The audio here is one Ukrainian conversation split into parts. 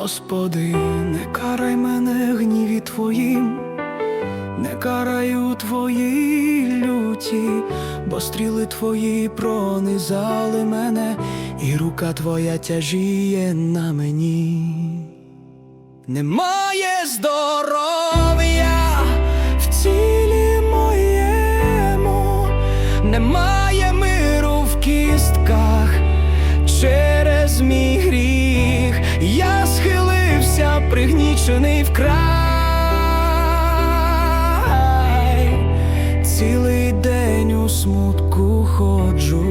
Господи, не карай мене гніві Твоїм, не караю Твої люті, бо стріли Твої пронизали мене, і рука Твоя тяжіє на мені. Немає здоров'я в тілі моєму, немає миру в кістках через мій гріх. Я схилився, пригнічений вкрай, цілий день у смутку ходжу.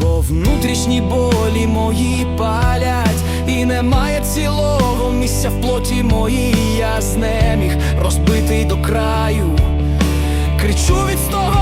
Бо внутрішні болі мої палять, і немає цілого місця в плоті моїй, я знеміг розбитий до краю, кричу від того